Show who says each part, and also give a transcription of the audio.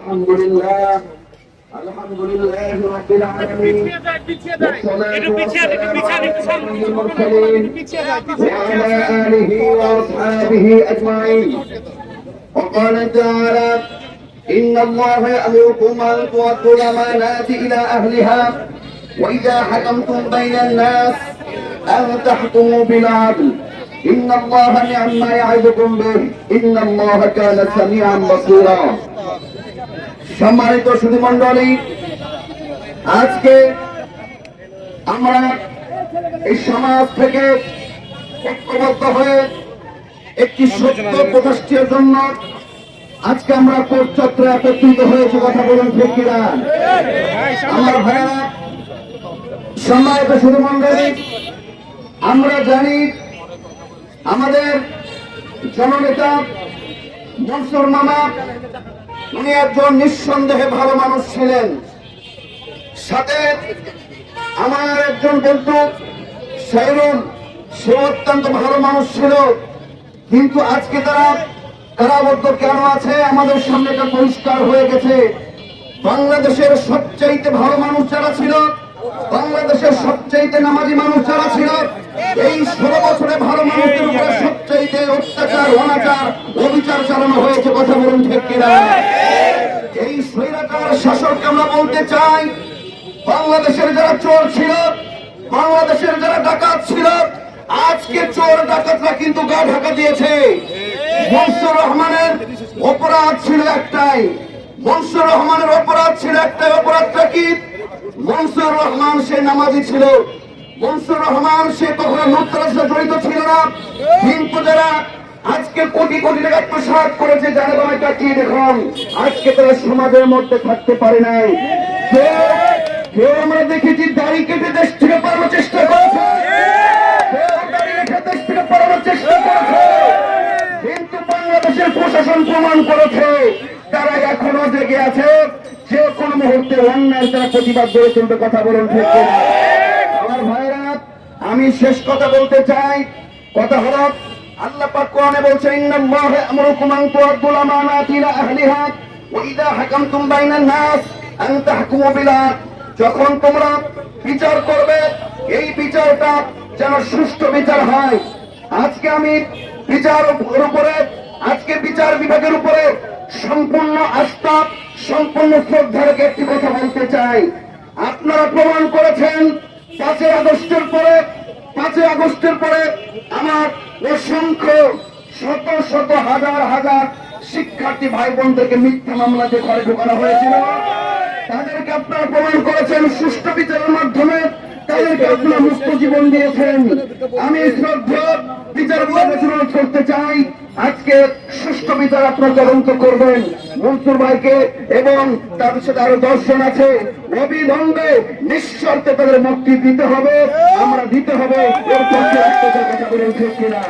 Speaker 1: الحمد لله الحمد لله رب العالمين والصلاة والسلام على أشرف المرسلين وعلى آله وأصحابه أجمعين وقال تعالى إن الله يأمركم أن تؤدوا الأمانات إلى أهلها وإذا حكمتم بين الناس أن تحكموا بالعدل إن الله نعم ما يعظكم به إن الله كان سميعا بصيرا সম্মানিত সুধীমন্ডলী আজকে আমরা এই সমাজ থেকে ঐক্যবদ্ধ হয়ে একটি সত্য প্রতিষ্ঠার জন্য আজকে আমরা কোর্ট চত্বরে একত্রিত হয়েছে কথা বলুন কিনা? আমার ভাইয়েরা, সম্মানিত সুধীমন্ডলী আমরা জানি আমাদের জননেতা মনসুর মামা উনি একজন নিঃসন্দেহে ভালো মানুষ ছিলেন। সাথে আমার একজন বন্ধু সাইরুল সে অত্যন্ত ভালো মানুষ ছিল। কিন্তু আজকে তারা কারাবদ্ধ কেন আছে আমাদের সামনে এটা পরিষ্কার হয়ে গেছে। বাংলাদেশের সবচাইতে ভালো মানুষ যারা ছিল, বাংলাদেশের সবচাইতে নামাজি মানুষ যারা ছিল, এই ষোলো বছরে ভালো মানুষের উপরে সবচাইতে অত্যাচার, অনাচার, অবিচার চালানো হয়েছে, কথা বলুন ঠিক কিনা? এই শাসককে আমরা বলতে চাই, বাংলাদেশের যারা চোর ছিল, বাংলাদেশের যারা ডাকাত ছিল, আজকে চোর ডাকাতরা কিন্তু গা ঢাকা দিয়েছে। মনসুর রহমানের অপরাধ ছিল একটাই। মনসুর রহমানের অপরাধ ছিল একটাই। অপরাধটা কি? মনসুর রহমান সে নামাজি ছিল। মনসুর রহমান সে কখনো লুপ্তরার জড়িত ছিল না। কিন্তু যারা আজকে কোটি কোটি টাকা প্রসাদ করেছে জানে বাবা কাটিয়ে দেখুন। আজকে তারা সমাজের মধ্যে থাকতে পারে নাই। কেউ- আমরা দেখেছি দাড়ি কেটে দেশ থেকে পালানোর চেষ্টা করেছে? কিন্তু বাংলাদেশের প্রশাসন প্রমাণ করেছে তারা এখনও জেগে আছে কথা আমি শেষ কথা বলতে চাই। কথা হলো আল্লাহ পাক কোরআনে বলছে ইন্নাল্লাহা ইয়ামুরুকুম আন তুআদ্দুল আমানাতি ইলা আহলিহা ওয়া ইযা হাকামতুম বাইনান নাস আন তাহকুমু বিল. যখন তোমরা বিচার করবে, এই বিচারটা যেন সুষ্ঠু বিচার হয়। আজকে আমি বিচার উপরে, আজকে বিচার বিভাগের উপরে সম্পূর্ণ আস্থা, সম্পূর্ণ শ্রদ্ধা রেখে একটি কথা বলতে চাই। আপনারা প্রমাণ করেছেন, পাঁচই আগস্টের পরে পাঁচই আগস্টের পরে আমার অসংখ্য শত শত হাজার হাজার শিক্ষার্থী ভাই বোনদেরকে মিথ্যা মামলাতে ঘরে ঢোকানো হয়েছিল, তাদেরকে আপনারা প্রমাণ করেছেন সুষ্ঠু বিচারের মাধ্যমে, তাদেরকে আপনারা মুক্ত জীবন দিয়েছেন। আমি বিচার অনুরোধ করতে চাই, আজকে সুষ্ঠু বিচার আপনারা তদন্ত করবেন। মনসুর ভাইকে এবং তার সাথে আরও দর্শন আছে। অবিলম্বে নিঃশর্তে তাদের মুক্তি দিতে হবে, আমরা দিতে হবে। এর পক্ষে একটা করে উঠেছি না